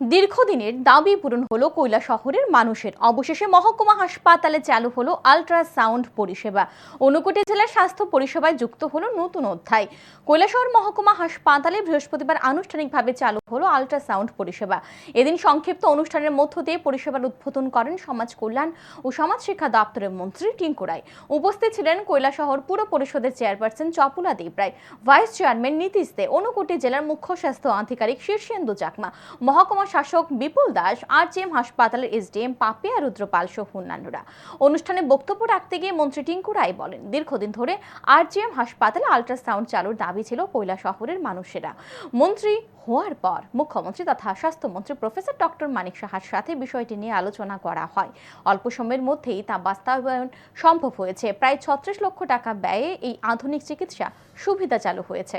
দীর্ঘদিনের দাবি পূরণ হলো কৈলা শহরের মানুষের। অবশেষে মহকুমা হাসপাতালে চালু হলো আল্ট্রাসাউন্ড পরিষেবা। ঊনকোটি জেলার স্বাস্থ্য পরিষেবায় যুক্ত হলো নতুন অধ্যায়। কৈলাসহর মহকুমা হাসপাতালে বৃহস্পতিবার আনুষ্ঠানিকভাবে চালু হলো আল্ট্রাসাউন্ড পরিষেবা। এদিন সংক্ষিপ্ত অনুষ্ঠানের মধ্য দিয়ে পরিষেবার উদ্বোধন করেন সমাজ কল্যাণ ও সমাজ শিক্ষা দপ্তরের মন্ত্রী টিঙ্কু রায়। উপস্থিত ছিলেন কৈলাসহর পুর পরিষদের chairperson Chapula Deb Roy, vice chairman Nitish De Unakoti জেলার মুখ্য স্বাস্থ্য আধিকারিক শীর্ষেন্দু চাকমা, মহকুমা শাসক বিপুল দাস আর আরজিএম হাসপাতালের এসডিএম পাপিয়া রুদ্রপাল সহ অন্যান্যরা। অনুষ্ঠানে বক্তব্য রাখতে গিয়ে মন্ত্রী টিঙ্কু রায় বলেন, দীর্ঘদিন ধরে আর আরজিএম হাসপাতালে আল্ট্রাসাউন্ড চালুর দাবি ছিল কৈলা শহরের মানুষেরা। মন্ত্রী হওয়ার পর মুখ্যমন্ত্রী তথা স্বাস্থ্যমন্ত্রী প্রফেসর ডক্টর মানিক সাহার সাথে বিষয়টি নিয়ে আলোচনা করা হয়। অল্প সময়ের মধ্যেই তা বাস্তবায়ন সম্ভব হয়েছে। প্রায় ছত্রিশ লক্ষ টাকা ব্যয়ে এই আধুনিক চিকিৎসা সুবিধা চালু হয়েছে।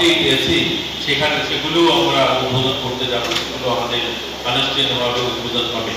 কমপ্লিট দিয়েছি সেখানে সেগুলোও আমরা উদ্বোধন করতে যাব সেগুলো আমাদের আনুষ্ঠানিকভাবে উদ্বোধন হবে।